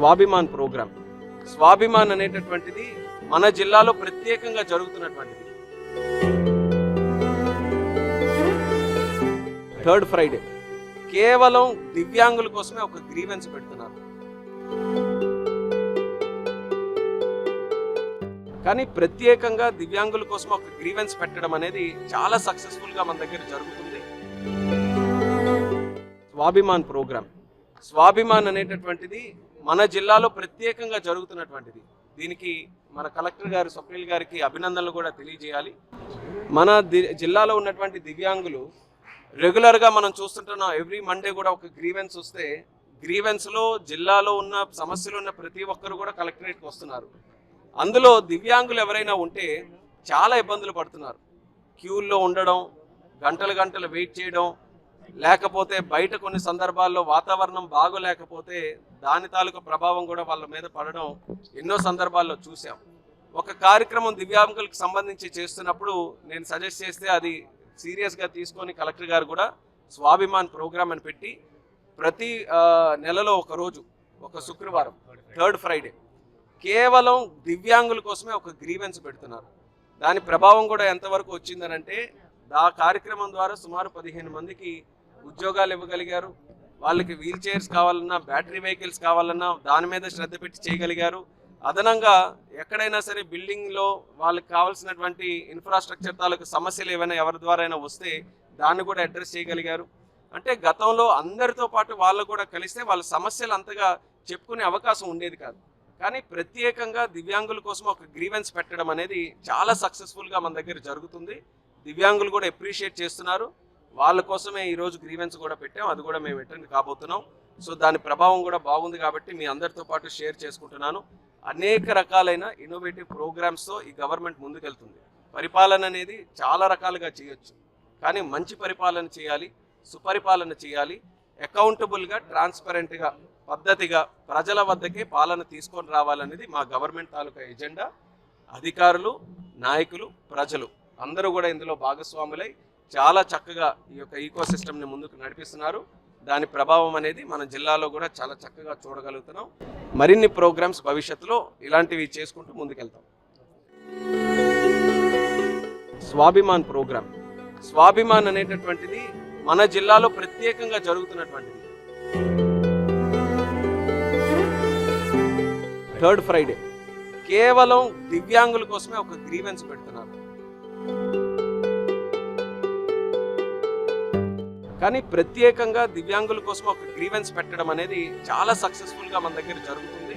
Swabhiman programme Swabhiman అనేటటువంటిది మన జిల్లాలో ప్రత్యేకంగా జరుగుతున్నటువంటిది. Third Friday. కేవలం దివ్యాంగుల కోసమే ఒక గ్రీవెన్స్ పెడుతున్నారు. కానీ ప్రత్యేకంగా దివ్యాంగుల కోసం ఒక గ్రీవెన్స్ పెట్టడం అనేది చాలా సక్సెస్ఫుల్గా మన దగ్గర జరుగుతుంది. స్వాభిమాన్ ప్రోగ్రామ్ స్వాభిమాన్ అనేటటువంటిది మన జిల్లాలో ప్రత్యేకంగా జరుగుతున్నటువంటిది. దీనికి మన కలెక్టర్ గారు స్వప్నిల్ గారికి అభినందనలు కూడా తెలియజేయాలి. మన జిల్లాలో ఉన్నటువంటి దివ్యాంగులు రెగ్యులర్గా మనం చూస్తుంటున్నాం ఎవ్రీ మండే కూడా ఒక గ్రీవెన్స్ వస్తే గ్రీవెన్స్లో జిల్లాలో ఉన్న సమస్యలు ఉన్న ప్రతి ఒక్కరు కూడా కలెక్టరేట్కి వస్తున్నారు. అందులో దివ్యాంగులు ఎవరైనా ఉంటే చాలా ఇబ్బందులు పడుతున్నారు. క్యూల్లో ఉండడం గంటలు గంటలు వెయిట్ చేయడం లేకపోతే బయట కొన్ని సందర్భాల్లో వాతావరణం బాగోలేకపోతే దాని తాలూకు ప్రభావం కూడా వాళ్ళ మీద పడడం ఎన్నో సందర్భాల్లో చూసాం ఒక కార్యక్రమం దివ్యాంగులకు సంబంధించి చేస్తున్నప్పుడు నేను సజెస్ట్ చేస్తే అది సీరియస్గా తీసుకొని కలెక్టర్ గారు కూడా స్వాభిమాన్ ప్రోగ్రామ్ అని పెట్టి ప్రతి నెలలో ఒక రోజు ఒక శుక్రవారం థర్డ్ ఫ్రైడే కేవలం దివ్యాంగుల కోసమే ఒక గ్రీవెన్స్ పెడుతున్నారు. దాని ప్రభావం కూడా ఎంతవరకు వచ్చిందనంటే ఆ కార్యక్రమం ద్వారా సుమారు పదిహేను మందికి ఉద్యోగాలు ఇవ్వగలిగారు. వాళ్ళకి వీల్ చైర్స్ కావాలన్నా బ్యాటరీ వెహికల్స్ కావాలన్నా దాని మీద శ్రద్ధ పెట్టి చేయగలిగారు. అదనంగా ఎక్కడైనా సరే బిల్డింగ్లో వాళ్ళకి కావాల్సినటువంటి ఇన్ఫ్రాస్ట్రక్చర్ తాలూకు సమస్యలు ఏమైనా ఎవరి ద్వారా అయినా వస్తే దాన్ని కూడా అడ్రస్ చేయగలిగారు. అంటే గతంలో అందరితో పాటు వాళ్ళు కూడా కలిస్తే వాళ్ళ సమస్యలు అంతగా చెప్పుకునే అవకాశం ఉండేది కాదు. కానీ ప్రత్యేకంగా దివ్యాంగుల కోసం ఒక గ్రీవెన్స్ పెట్టడం అనేది చాలా సక్సెస్ఫుల్గా మన దగ్గర జరుగుతుంది. దివ్యాంగులు కూడా ఎప్రిషియేట్ చేస్తున్నారు. వాళ్ళ కోసమే ఈరోజు గ్రీవెన్స్ కూడా పెట్టాం. అది కూడా మేము అటెండ్ కాబోతున్నాం. సో దాని ప్రభావం కూడా బాగుంది కాబట్టి మీ అందరితో పాటు షేర్ చేసుకుంటున్నాను. అనేక రకాలైన ఇన్నోవేటివ్ ప్రోగ్రామ్స్తో ఈ గవర్నమెంట్ ముందుకెళ్తుంది. పరిపాలన అనేది చాలా రకాలుగా చేయొచ్చు. కానీ మంచి పరిపాలన చేయాలి సుపరిపాలన చేయాలి. అకౌంటబుల్గా ట్రాన్స్పరెంట్గా పద్ధతిగా ప్రజల వద్దకే పాలన తీసుకొని రావాలనేది మా గవర్నమెంట్ తాలూకా ఎజెండా అధికారులు నాయకులు ప్రజలు అందరూ కూడా ఇందులో భాగస్వాములై చాలా చక్కగా ఈ యొక్క ఈకో సిస్టమ్ని ముందుకు నడిపిస్తున్నారు. దాని ప్రభావం అనేది మన జిల్లాలో కూడా చాలా చక్కగా చూడగలుగుతున్నాం. మరిన్ని ప్రోగ్రామ్స్ భవిష్యత్తులో ఇలాంటివి చేసుకుంటూ ముందుకెళ్తాం. స్వాభిమాన్ ప్రోగ్రామ్. స్వాభిమాన్ అనేటటువంటిది మన జిల్లాలో ప్రత్యేకంగా జరుగుతున్నటువంటిది. Third Friday. కేవలం దివ్యాంగుల కోసమే ఒక గ్రీవెన్స్ పెడుతున్నారు. కానీ ప్రత్యేకంగా దివ్యాంగుల కోసం ఒక గ్రీవెన్స్ పెట్టడం అనేది చాలా సక్సెస్ఫుల్గా మన దగ్గర జరుగుతుంది.